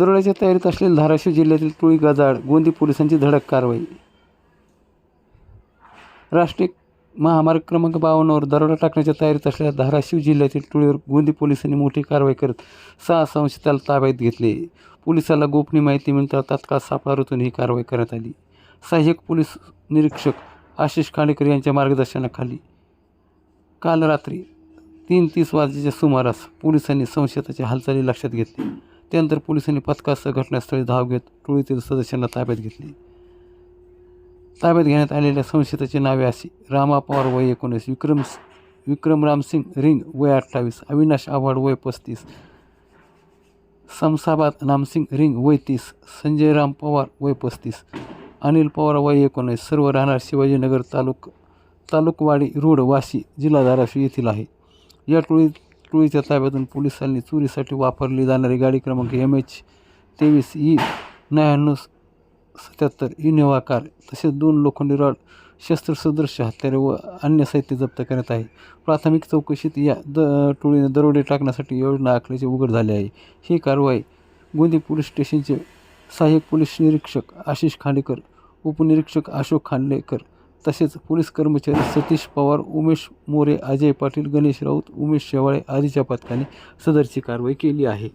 दरोड्याच्या तयारीत असलेले धाराशिव जिल्ह्यातील टोळी गजाड गोंदी पोलिसांची धडक कारवाई. राष्ट्रीय महामार्ग क्रमांक बावन्नवर दरोडा टाकण्याच्या तयारीत असलेल्या धाराशिव जिल्ह्यातील टोळीवर गोंदी पोलिसांनी मोठी कारवाई करत सहा संशयिताला ताब्यात घेतले. पोलिसाला गोपनीय माहिती मिळता तात्काळ सापळा ही कारवाई करण्यात आली. सहाय्यक पोलीस निरीक्षक आशिष खांडेकर यांच्या मार्गदर्शनाखाली काल रात्री तीन तीस वाजेच्या सुमारास पोलिसांनी संशयाच्या हालचाली लक्षात घेतली त्यानंतर पोलिसांनी पथकासह घटनास्थळी धाव घेत टोळीतील सदस्यांना ताब्यात घेतले. ताब्यात घेण्यात आलेल्या संशयिताची नावे अशी रामा पवार वय एकोणीस विक्रम विक्रम रामसिंग रिंग वय अठ्ठावीस अविनाश आव्हाड वय पस्तीस समसाबाद नामसिंग रिंग वय तीस संजय राम पवार वय पस्तीस अनिल पवार वय एकोणीस सर्व राहणार शिवाजीनगर तालुक तालुकवाडी रोड वाशी जिल्हा धाराशिव येथील आहे. या टोळीत टोळीच्या ताब्यातून पोलिसांनी चोरीसाठी वापरली जाणारी गाडी क्रमांक एम एच तेवीस ई नव्याण्णव सत्याहत्तर इनोव्हा कार तसेच दोन लोखंडी रॉड शस्त्रसदृश हत्यारे व अन्य साहित्य जप्त करण्यात आहे. प्राथमिक चौकशीत या द टोळीने दरोडे टाकण्यासाठी योजना आखल्याचे उघड झाले आहे. ही कारवाई गोंदी पोलीस स्टेशनचे सहाय्यक पोलीस निरीक्षक आशिष खांडेकर उपनिरीक्षक अशोक खांडेकर तसेच पोलीस कर्मचारी सतीश पवार उमेश मोरे अजय पाटील गणेश राऊत उमेश शेवाळे आदीच्या पथकाने सदरची कारवाई केली आहे.